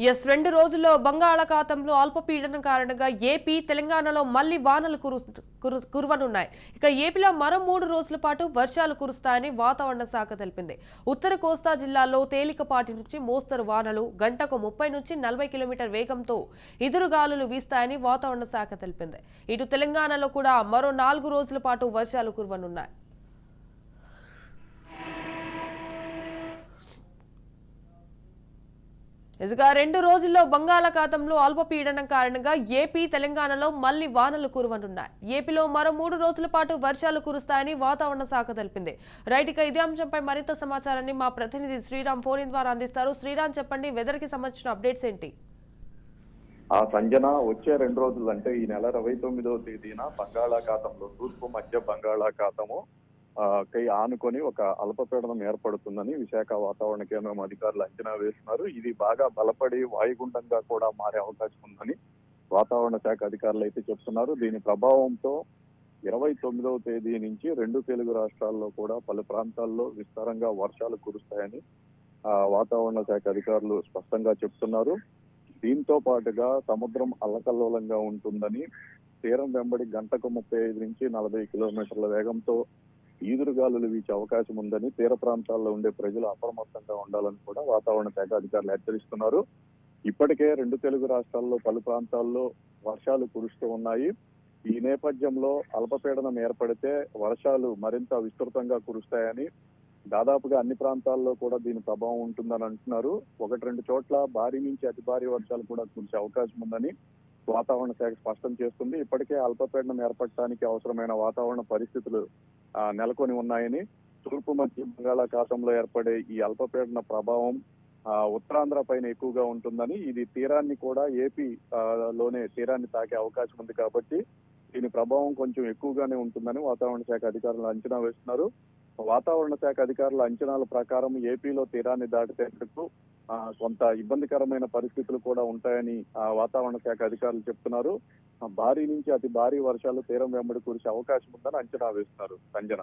Yes రెండు రోజుల్లో బంగాళాఖాతంలో అల్పపీడనం కారణంగా ఏపీ తెలంగాణలో మళ్ళీ వానలు కురు కురు- కురవనున్నాయి. ఇక ఏపీలో మరో మూడు రోజుల పాటు వర్షాలు కురుస్తాయని వాతావరణ శాఖ తెలిపింది. ఉత్తర కోస్తా జిల్లాలో తేలికపాటి నుంచి మోస్తరు వానలు గంటకు ముప్పై నుంచి నలభై కిలోమీటర్ వేగంతో ఎదురుగాలులు వీస్తాయని వాతావరణ శాఖ తెలిపింది. ఇటు తెలంగాణలో కూడా మరో నాలుగు రోజుల పాటు వర్షాలు కురవనున్నాయి. ఇసుక రెండు రోజుల్లో బంగాళాఖాతంలో అల్పపీడనం కారణంగా ఏపీ తెలంగాణలో మళ్ళీ వానలు కురువనున్నాయి. ఏపీలో మరో మూడు రోజుల పాటు వర్షాలు కురుస్తాయని వాతావరణ శాఖ తెలిపింది. రైట్ ఇదే అంశంపై మరింత సమాచారాన్ని మా ప్రతినిధి శ్రీరామ్ ఫోన్ ద్వారా అందిస్తారు. శ్రీరామ్ చెప్పండి వెదర్కి సంబంధించిన అప్డేట్స్ ఏంటి? ఆ సంజన వచ్చే రెండు రోజులు అంటే ఈ నెల ఇరవై తొమ్మిదవ తేదీన బంగాళాఖాతంలో తూర్పు మధ్య బంగాళాఖాతము కై ఆనుకొని ఒక అల్పపీడనం ఏర్పడుతుందని విశాఖ వాతావరణ కేంద్రం అధికారులు అంచనా వేస్తున్నారు. ఇది బాగా బలపడి వాయుగుండంగా కూడా మారే అవకాశం ఉందని వాతావరణ శాఖ అధికారులు అయితే చెప్తున్నారు. దీని ప్రభావంతో ఇరవై తొమ్మిదవ తేదీ నుంచి రెండు తెలుగు రాష్ట్రాల్లో కూడా పలు ప్రాంతాల్లో విస్తారంగా వర్షాలు కురుస్తాయని వాతావరణ శాఖ అధికారులు స్పష్టంగా చెప్తున్నారు. దీంతో పాటుగా సముద్రం అల్లకల్లోలంగా ఉంటుందని తీరం వెంబడి గంటకు ముప్పై ఐదు నుంచి నలభై కిలోమీటర్ల వేగంతో ఈదురుగాలులు వీచే అవకాశం ఉందని తీర ప్రాంతాల్లో ఉండే ప్రజలు అప్రమత్తంగా ఉండాలని కూడా వాతావరణ శాఖ అధికారులు హెచ్చరిస్తున్నారు. ఇప్పటికే రెండు తెలుగు రాష్ట్రాల్లో పలు ప్రాంతాల్లో వర్షాలు కురుస్తూ ఉన్నాయి. ఈ నేపథ్యంలో అల్పపీడనం ఏర్పడితే వర్షాలు మరింత విస్తృతంగా కురుస్తాయని దాదాపుగా అన్ని ప్రాంతాల్లో కూడా దీని ప్రభావం ఉంటుందని అంటున్నారు. ఒకటి రెండు చోట్ల భారీ నుంచి అతి భారీ వర్షాలు కూడా కురిసే అవకాశం ఉందని వాతావరణ శాఖ స్పష్టం చేస్తుంది. ఇప్పటికే అల్పపీడనం ఏర్పడటానికి అవసరమైన వాతావరణ పరిస్థితులు నెలకొని ఉన్నాయని తూర్పు మధ్య బంగాళాఖాతంలో ఏర్పడే ఈ అల్పపీడన ప్రభావం ఉత్తరాంధ్ర పైన ఎక్కువగా ఉంటుందని ఇది తీరాన్ని కూడా ఏపీ లోనే తీరాన్ని తాకే అవకాశం ఉంది కాబట్టి దీని ప్రభావం కొంచెం ఎక్కువగానే ఉంటుందని వాతావరణ శాఖ అధికారులు అంచనా వేస్తున్నారు. వాతావరణ శాఖ అధికారుల అంచనాల ప్రకారం ఏపీలో తీరాన్ని దాటితేందుకు కొంత ఇబ్బందికరమైన పరిస్థితులు కూడా ఉంటాయని ఆ, వాతావరణ శాఖ అధికారులు చెప్తున్నారు. భారీ నుంచి అతి భారీ వర్షాలు తీరం వెంబడి కురిసే అవకాశం ఉందని అంచనా వేస్తున్నారు సంజన.